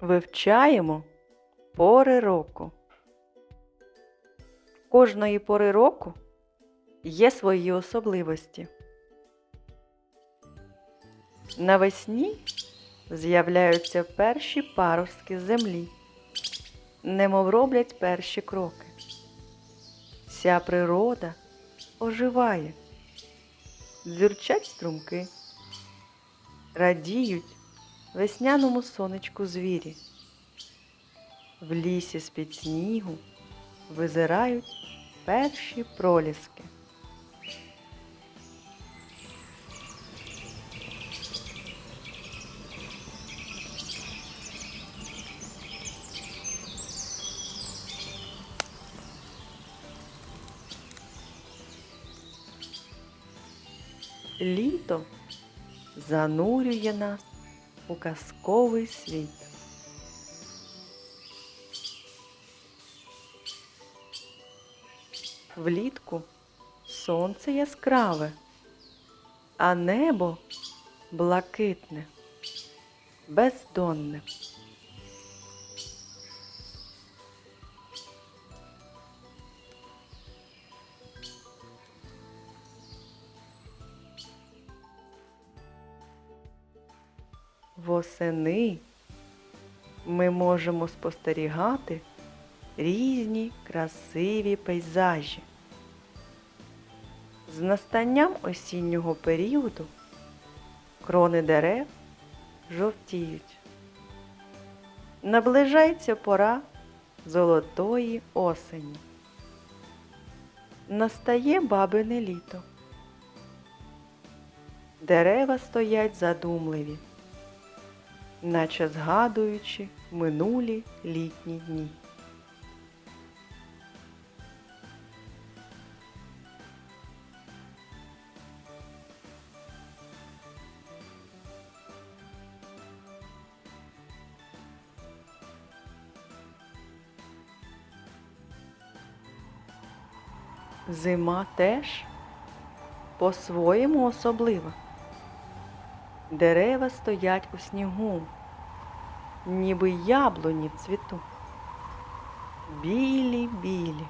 Вивчаємо пори року. Кожної пори року є свої особливості. Навесні з'являються перші паростки землі, немов роблять перші кроки. Вся природа оживає, дзюрчать струмки, радіють весняному сонечку звірі. В лісі з-під снігу визирають перші проліски. Літо занурює нас у казковий світ. Влітку сонце яскраве, а небо блакитне, бездонне. Восени ми можемо спостерігати різні красиві пейзажі. З настанням осіннього періоду крони дерев жовтіють. Наближається пора золотої осені. Настає бабине літо. Дерева стоять задумливі, наче згадуючи минулі літні дні. Зима теж по-своєму особлива. Дерева стоять у снігу, ніби яблуні в цвіту. Білі, білі,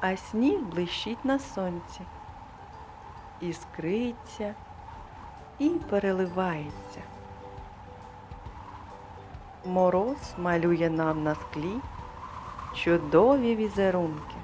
а сніг блищить на сонці, іскриться і переливається. Мороз малює нам на склі чудові візерунки.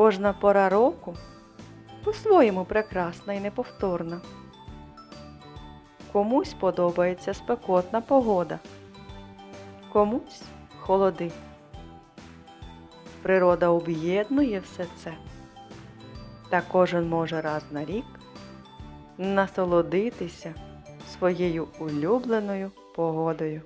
Кожна пора року по-своєму прекрасна і неповторна. Комусь подобається спекотна погода, комусь холоди. Природа об'єднує все це, та кожен може раз на рік насолодитися своєю улюбленою погодою.